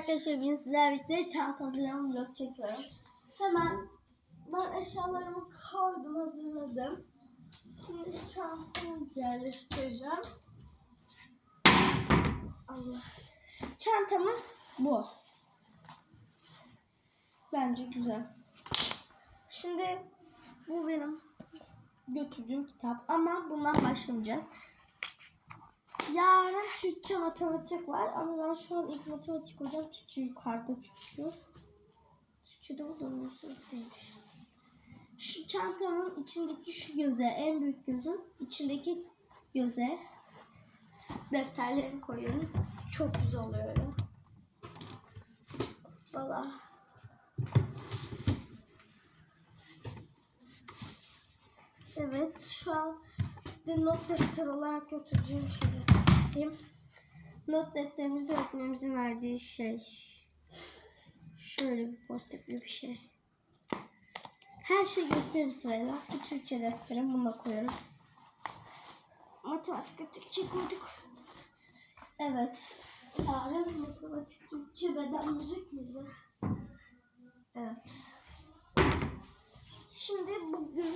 arkadaşlar bugün sizlerle birlikte çanta hazırlama vlog çekiyorum. Hemen ben eşyalarımı koydum hazırladım. Şimdi çantamı yerleştireceğim. Allah. Çantamız bu. Bence güzel. Şimdi bu benim götürdüğüm kitap ama bundan başlamayacağız. Yarın Türkçe matematik var ama ben şu an ilk matematik hocam Türkçe yukarıda çünkü. Türkçe'de bu değilmiş. Şu çantamın içindeki şu göze, en büyük gözün içindeki göze defterlerimi koyuyorum. Çok güzel oluyor. Valla. Evet şu an bir not defteri olarak götüreceğim şöyle tutayım. Not defterimizde öğretmenimizin verdiği şey. Şöyle bir pozitifli bir şey. Her şey gösterim sırayla. Bu Türkçe defterim. Bunu da koyuyorum. Matematikte Türkçe koyduk. Evet. Yarın matematik, Türkçe, beden, müzik miydi? Evet. Şimdi bugün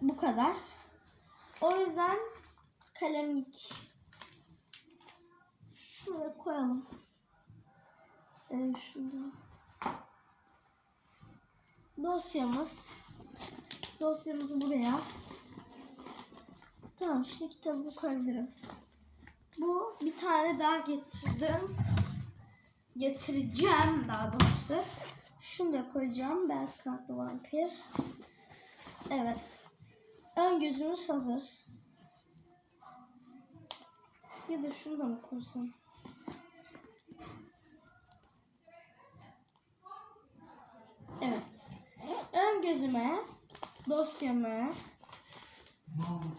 bu kadar. O yüzden kalemlik şuraya koyalım. Ee, şurada. Dosyamız. Dosyamızı buraya. Tamam şimdi kitabı koyabilirim. Bu bir tane daha getirdim. Getireceğim daha doğrusu. Şunu da koyacağım. Beyaz kartlı vampir. Evet. Ön gözümüz hazır. Ya da şunu da mı koysam? Evet. Ön gözüme dosyamı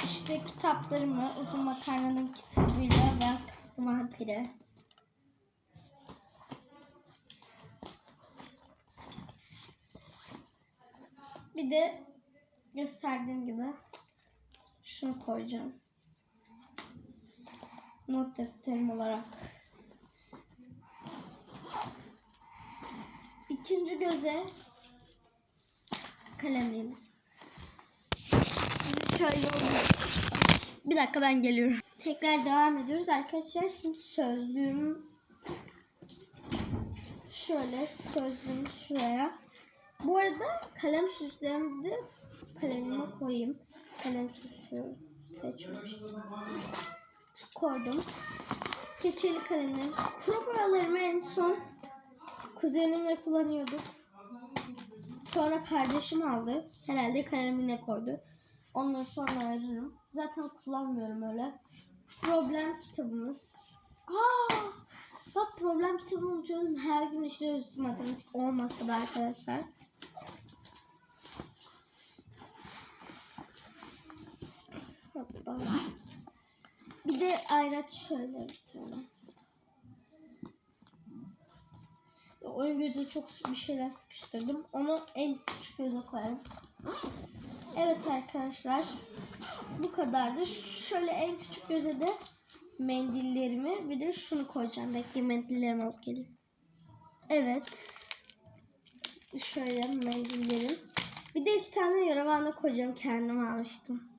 işte kitaplarımı uzun makarnanın kitabıyla beyaz kartlı vampiri bir de gösterdiğim gibi şunu koyacağım. Not defterim olarak. İkinci göze kalemliğimiz. Şöyle. Bir dakika ben geliyorum. Tekrar devam ediyoruz arkadaşlar. Şimdi sözlüğüm şöyle sözlüğümü şuraya. Bu arada kalem süslerimi de kalemime koyayım. Kalem süsü seçmiştim. Koydum. Keçeli kalemlerimiz. Kuru boyalarımı en son kuzenimle kullanıyorduk. Sonra kardeşim aldı. Herhalde kalemine koydu. Onları sonra ayırırım. Zaten kullanmıyorum öyle. Problem kitabımız. Aa! Bak problem kitabını unutuyordum. Her gün işliyoruz matematik olmasa da arkadaşlar. Hoppa. Bir de ayraç şöyle bir tane. Oyun gözü çok bir şeyler sıkıştırdım. Onu en küçük göze koyalım. Evet arkadaşlar. Bu kadardı. Şöyle en küçük göze de mendillerimi bir de şunu koyacağım. Bekleyin mendillerimi alıp geleyim. Evet. Şöyle mendillerim. Bir de iki tane yaravana koyacağım. Kendim almıştım.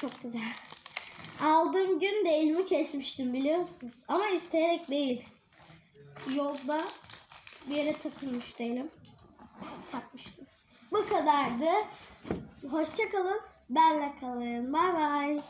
Çok güzel. Aldığım gün de elimi kesmiştim biliyor musunuz? Ama isteyerek değil. Yolda bir yere takılmış değilim. Takmıştım. Bu kadardı. Hoşçakalın. Benle kalın. Bay bay.